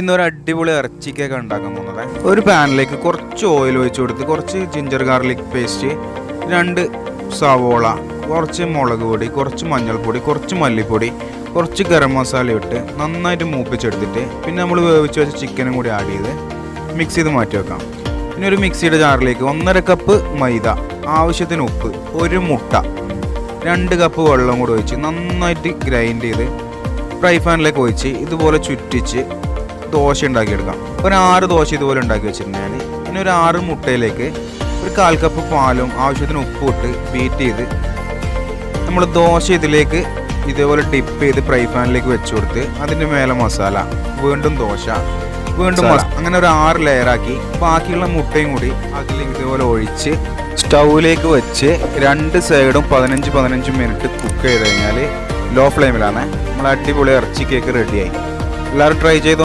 ഇന്നൊരു അടിപൊളി ഇറച്ചി കേക്ക് ഉണ്ടാക്കാൻ പോകുന്നത്. ഒരു പാനിലേക്ക് കുറച്ച് ഓയിൽ ഒഴിച്ചു കൊടുത്ത് കുറച്ച് ജിഞ്ചർ ഗാർലിക് പേസ്റ്റ് രണ്ട് സവോള കുറച്ച് മുളക് പൊടി കുറച്ച് മഞ്ഞൾപ്പൊടി കുറച്ച് മല്ലിപ്പൊടി കുറച്ച് ഗരം മസാല ഇട്ട് നന്നായിട്ട് മൂപ്പിച്ചെടുത്തിട്ട് പിന്നെ നമ്മൾ വേവിച്ച് വെച്ച ചിക്കനും കൂടി ആഡ് ചെയ്ത് മിക്സ് ചെയ്ത് മാറ്റി വെക്കാം. പിന്നെ ഒരു മിക്സിയുടെ ജാറിലേക്ക് ഒന്നര കപ്പ് മൈദ ആവശ്യത്തിന് ഉപ്പ് ഒരു മുട്ട രണ്ട് കപ്പ് വെള്ളം കൂടി ഒഴിച്ച് നന്നായിട്ട് ഗ്രൈൻഡ് ചെയ്ത് ഫ്രൈ പാനിലേക്ക് ഒഴിച്ച് ഇതുപോലെ ചുറ്റിച്ച് ദോശ ഉണ്ടാക്കിയെടുക്കാം. ഒരു ആറ് ദോശ ഇതുപോലെ ഉണ്ടാക്കി വെച്ചിട്ടുണ്ട് ഞാൻ പിന്നെ ഒരു ആറ് മുട്ടയിലേക്ക് ഒരു കാൽ കപ്പ് പാലും ആവശ്യത്തിന് ഉപ്പും ഇട്ട് ബീറ്റ് ചെയ്ത് നമ്മൾ ദോശ ഇതിലേക്ക് ഇതേപോലെ ഡിപ്പ് ചെയ്ത് ഫ്രൈ പാനിലേക്ക് വെച്ച് കൊടുത്ത് അതിന്റെ മേലെ മസാല വീണ്ടും ദോശ വീണ്ടും അങ്ങനെ ഒരു ആറ് ലെയറാക്കി ബാക്കിയുള്ള മുട്ടയും കൂടി അതിലേക്ക് ഇതേപോലെ ഒഴിച്ച് സ്റ്റൗവിലേക്ക് വെച്ച് രണ്ട് സൈഡും പതിനഞ്ച് പതിനഞ്ച് മിനിറ്റ് കുക്ക് ചെയ്ത് കഴിഞ്ഞാൽ ലോ ഫ്ലെയിമിലാണ് നമ്മൾ അടിപൊളി ഇറച്ചി കേക്ക് റെഡിയായി എല്ലാവരും ട്രൈ ചെയ്ത്